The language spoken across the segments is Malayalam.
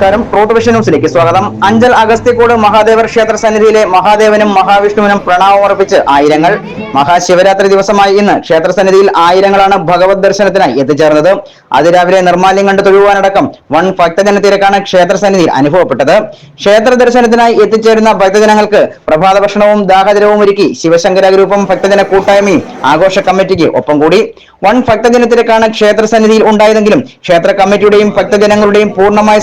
നമസ്കാരം. ട്രൂത്ത് വിഷൻ ന്യൂസിലേക്ക് സ്വാഗതം. അഞ്ചൽ അഗസ്ത്യക്കോട് മഹാദേവർ ക്ഷേത്ര സന്നിധിയിലെ മഹാദേവനും മഹാവിഷ്ണുവിനും പ്രണാമം അർപ്പിച്ച് ആയിരങ്ങൾ. മഹാശിവരാത്രി ദിവസമായി ഇന്ന് ക്ഷേത്ര സന്നിധിയിൽ ആയിരങ്ങളാണ് ഭഗവത് ദർശനത്തിനായി എത്തിച്ചേർന്നത്. അതിരാവിലെ നിർമാല്യം കണ്ട് തൊഴുവാനടക്കം വൺ ഭക്തജന തിരക്കാണ് ക്ഷേത്ര സന്നിധിയിൽ അനുഭവപ്പെട്ടത്. ക്ഷേത്ര ദർശനത്തിനായി എത്തിച്ചേരുന്ന ഭക്തജനങ്ങൾക്ക് പ്രഭാത ഭക്ഷണവും ദാഹജലവും ഒരുക്കി ശിവശങ്കര ഗ്രൂപ്പും ഭക്തജന കൂട്ടായ്മയും ആഘോഷ കമ്മിറ്റിക്ക് ഒപ്പം കൂടി. വൺ ഭക്തജന തിരക്കാണ് ക്ഷേത്ര സന്നിധിയിൽ ഉണ്ടായതെങ്കിലും ക്ഷേത്ര കമ്മിറ്റിയുടെയും ഭക്തജനങ്ങളുടെയും പൂർണമായ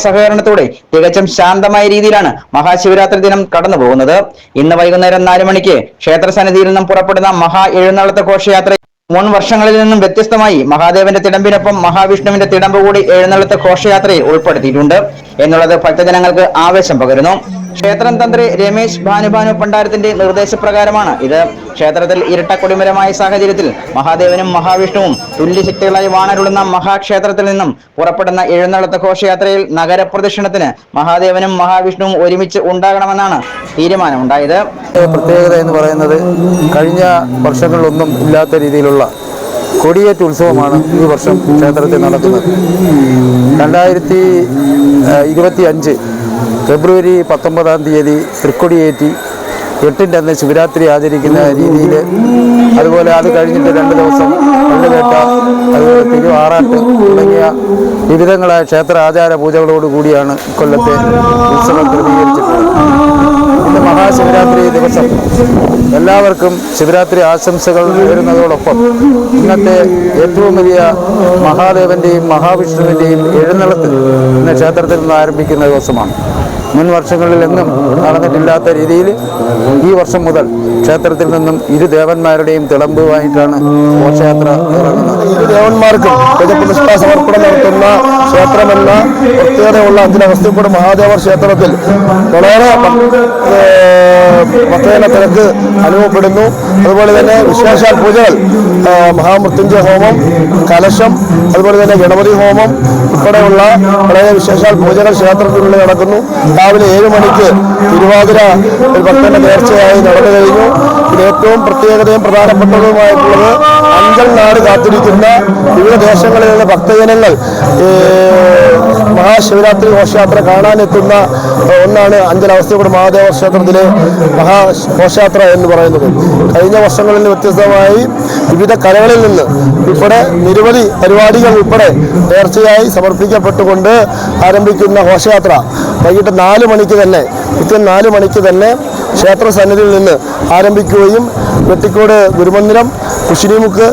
സഹകരണത്തോടെ തികച്ചും ശാന്തമായ രീതിയിലാണ് മഹാശിവരാത്രി ദിനം കടന്നു പോകുന്നത് ഇന്ന് വൈകുന്നേരം നാല് മണിക്ക് ക്ഷേത്ര സന്നിധിയിൽ നിന്നും പുറപ്പെടുന്ന മഹാ എഴുന്നള്ളത്ത് ഘോഷയാത്ര മുൻ വർഷങ്ങളിൽ നിന്നും വ്യത്യസ്തമായി മഹാദേവന്റെ തിടമ്പിനൊപ്പം മഹാവിഷ്ണുവിന്റെ തിടമ്പ് കൂടി എഴുന്നള്ളത്ത് ഘോഷയാത്രയിൽ ഉൾപ്പെടുത്തിയിട്ടുണ്ട്. എന്നുള്ളത് ഭക്തജനങ്ങൾക്ക് ആവേശം പകരുന്നു. ക്ഷേത്രം തന്ത്രി രമേശ് ഭാനുഭാനു പണ്ടാരത്തിന്റെ നിർദ്ദേശപ്രകാരമാണ് ഇത്. ക്ഷേത്രത്തിൽ ഇരട്ട കൊടിമരമായ സാഹചര്യത്തിൽ മഹാദേവനും മഹാവിഷ്ണുവും തുല്യശക്തികളായി വാണരുളുന്ന മഹാക്ഷേത്രത്തിൽ നിന്നും പുറപ്പെടുന്ന എഴുന്നള്ളത്ത ഘോഷയാത്രയിൽ നഗരപ്രദക്ഷിണത്തിന് മഹാദേവനും മഹാവിഷ്ണുവും ഒരുമിച്ച് ഉണ്ടാകണമെന്നാണ് തീരുമാനമുണ്ടായത്. പ്രത്യേകത എന്ന് പറയുന്നത് കഴിഞ്ഞ വർഷങ്ങളിലൊന്നും ഇല്ലാത്ത രീതിയിലുള്ള കൊടിയേറ്റ് ഉത്സവമാണ് ഈ വർഷം ക്ഷേത്രത്തിൽ നടക്കുന്നത്. രണ്ടായിരത്തി ഇരുപത്തി അഞ്ച് ഫെബ്രുവരി പത്തൊമ്പതാം തീയതി തൃക്കൊടിയേറ്റി എട്ടിന്റെ അന്ന് ശിവരാത്രി ആചരിക്കുന്ന രീതിയിൽ അതുപോലെ അത് കഴിഞ്ഞിട്ട് രണ്ട് ദിവസം കല്ലുവേട്ട അതുപോലെ തിരുവാറാട്ട് തുടങ്ങിയ വിവിധങ്ങളായ ക്ഷേത്ര ആചാര പൂജകളോടുകൂടിയാണ് കൊല്ലത്തെ ഉത്സവം ക്രമീകരിച്ചിട്ടുള്ളത് ഇന്ന് മഹാശിവരാത്രി ദിവസം. എല്ലാവർക്കും ശിവരാത്രി ആശംസകൾ നേരുന്നതോടൊപ്പം ഇന്നത്തെ ഏറ്റവും വലിയ മഹാദേവന്റെയും മഹാവിഷ്ണുവിന്റെയും എഴുന്നള്ളത്ത് ഇന്ന് ക്ഷേത്രത്തിൽ നിന്ന് ആരംഭിക്കുന്ന ദിവസമാണ്. മുൻ വർഷങ്ങളിൽ എന്നും നടന്നിട്ടില്ലാത്ത രീതിയിൽ ഈ വർഷം മുതൽ ക്ഷേത്രത്തിൽ നിന്നും ഇരു ദേവന്മാരുടെയും തിളമ്പുമായിട്ടാണ് ഘോഷയാത്ര ഇറങ്ങുന്നത്. ഇരു ദേവന്മാർക്കും ഗജപ്രതിഷ്ഠാ സമർപ്പണം നടത്തുന്ന ക്ഷേത്രമെന്ന പ്രത്യേകതയുള്ള അഞ്ചിനഗസ്ത്യപ്പൂട് മഹാദേവ ക്ഷേത്രത്തിൽ വളരെ പ്രത്യേക തിരക്ക് അനുഭവപ്പെടുന്നു. അതുപോലെ തന്നെ വിശേഷാൽ പൂജകൾ മഹാമൃത്യുഞ്ജയ ഹോമം കലശം അതുപോലെ തന്നെ ഗണപതി ഹോമം ഉൾപ്പെടെയുള്ള വളരെ വിശേഷാൽ പൂജകൾ ക്ഷേത്രത്തിനുള്ളിൽ നടക്കുന്നു. രാവിലെ ഏഴ് മണിക്ക് തിരുവാതിര ഒരു ഭക്തന്റെ നേർച്ചയായി നടന്നു കഴിഞ്ഞു. ഇതിൽ ഏറ്റവും പ്രത്യേകതയും പ്രധാനപ്പെട്ടതുമായിട്ടുള്ളത് അഞ്ചൽ നാട് കാത്തിരിക്കുന്ന വിവിധ ദേശങ്ങളിലുള്ള ഭക്തജനങ്ങൾ മഹാശിവരാത്രി ഘോഷയാത്ര കാണാനെത്തുന്ന ഒന്നാണ് അഞ്ചൽ അവസ്ഥയുടെ മഹാദേവ ക്ഷേത്രത്തിലെ മഹാ ഘോഷയാത്ര എന്ന് പറയുന്നത്. കഴിഞ്ഞ വർഷങ്ങളിൽ വ്യത്യസ്തമായി വിവിധ കലകളിൽ നിന്ന് ഉൾപ്പെടെ നിരവധി പരിപാടികൾ ഉൾപ്പെടെ നേർച്ചയായി സമർപ്പിക്കപ്പെട്ടുകൊണ്ട് ആരംഭിക്കുന്ന ഘോഷയാത്ര. വൈകിട്ട് നാല് മണിക്ക് തന്നെ കൃത്യം നാല് മണിക്ക് തന്നെ ക്ഷേത്ര സന്നിധിയിൽ നിന്ന് ആരംഭിക്കുകയും വെട്ടിക്കോട് ഗുരുമന്ദിരം കുശിനിമുക്ക്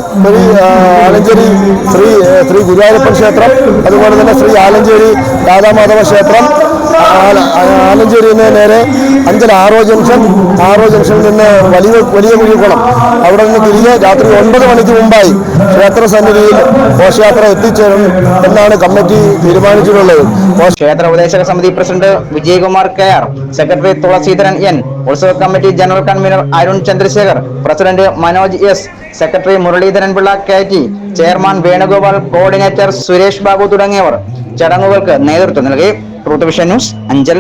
ആ, ആലഞ്ചേരി ശ്രീ ശ്രീ ഗുരുവായൂരപ്പൻ ക്ഷേത്രം അതുപോലെ തന്നെ ശ്രീ ആലഞ്ചേരി രാധാമാധവ ക്ഷേത്രം ആല- ആലഞ്ചേരിയിൽ നിന്ന് നേരെ അഞ്ചൽ ആറോ ജംഗ്ഷൻ ആറോ ജംഗ്ഷനിൽ നിന്ന് വലിയ വലിയ കുഴിക്കുളം. അവിടെ നിന്ന് തിരികെ രാത്രി ഒൻപത് മണിക്ക് മുമ്പായി ക്ഷേത്ര സന്നിധിയിൽ ഘോഷയാത്ര എത്തിച്ചേരും എന്നാണ് കമ്മിറ്റി തീരുമാനിച്ചിട്ടുള്ളത്. ക്ഷേത്ര ഉപദേശക സമിതി president Vijayakumar K R secretary Thulaseedharan N ഉത്സവ committee general convener Arun Chandrasekhar president Manoj S secretary Muraleedharan Pillai K T chairman Venugopal coordinator Suresh Babu തുടങ്ങിയവർ ചടങ്ങുകൾക്ക് നേതൃത്വം നൽകി. Truth vision news Anchal.